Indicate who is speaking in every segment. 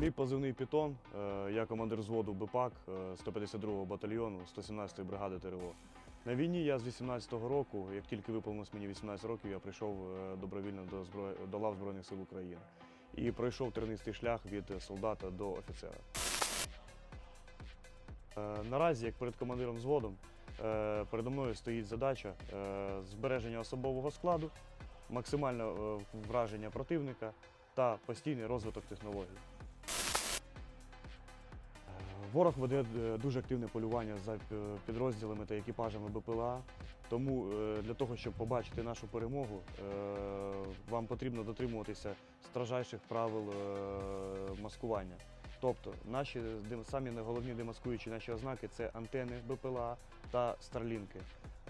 Speaker 1: Мій позивний Пітон. Е, Я командир взводу БПАК е, 152-го батальйону 117-ї бригади ТРО. На війні я з 18-го року, як тільки виповнилось мені 18 років, я прийшов е, добровільно до, зброї, до лав Збройних сил України і пройшов тернистий шлях від солдата до офіцера. Е, Наразі, як перед командиром взводу, е, передо мною стоїть задача збереження особового складу, максимальне враження противника та постійний розвиток технологій. Ворог веде е, дуже активне полювання за е, підрозділами та екіпажами БПЛА. Тому е, для того, щоб побачити нашу перемогу, вам потрібно дотримуватися стражайших правил маскування. Тобто наші самі головні демаскуючі наші ознаки це антени БПЛА та старлінки.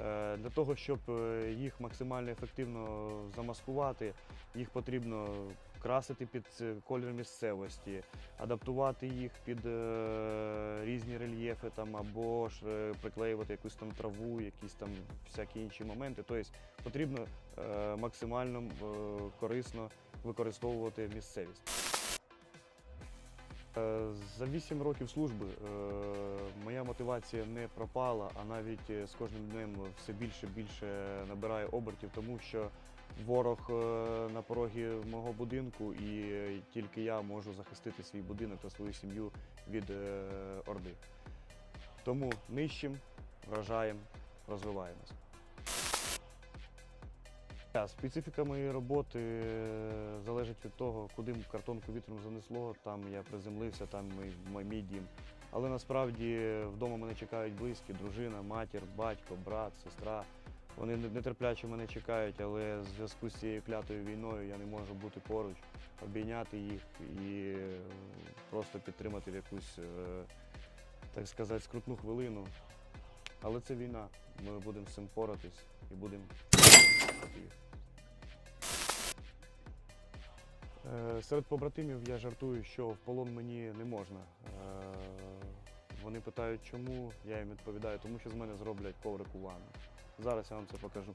Speaker 1: Е, Для того, щоб е, їх максимально ефективно замаскувати, їх потрібно красити під е, колір місцевості, адаптувати їх під різні рельєфи там, або ж приклеювати якусь там траву, якісь там всякі інші моменти. Тобто потрібно максимально корисно використовувати місцевість. Е, За 8 років служби е, моя мотивація не пропала, а навіть е, з кожним днем все більше і більше набирає обертів, тому що ворог на порогі мого будинку, і тільки я можу захистити свій будинок та свою сім'ю від орди. Тому нищим, вражаємо, розвиваємось. Специфіка моєї роботи е, залежить від того, куди картонку вітром занесло, там я приземлився, там мій, мій- дім. Але насправді вдома мене чекають близькі, дружина, матір, батько, брат, сестра. Вони нетерпляче мене чекають, але в зв'язку з цією клятою війною я не можу бути поруч, обійняти їх і е, просто підтримати в якусь, е, так сказати, скрутну хвилину. Але це війна. Ми будемо з цим поратись і будемо. Е, Серед побратимів я жартую, що в полон мені не можна. Е, Вони питають, чому. Я їм відповідаю, тому що з мене зроблять коврик у ванну. Зараз я вам це покажу.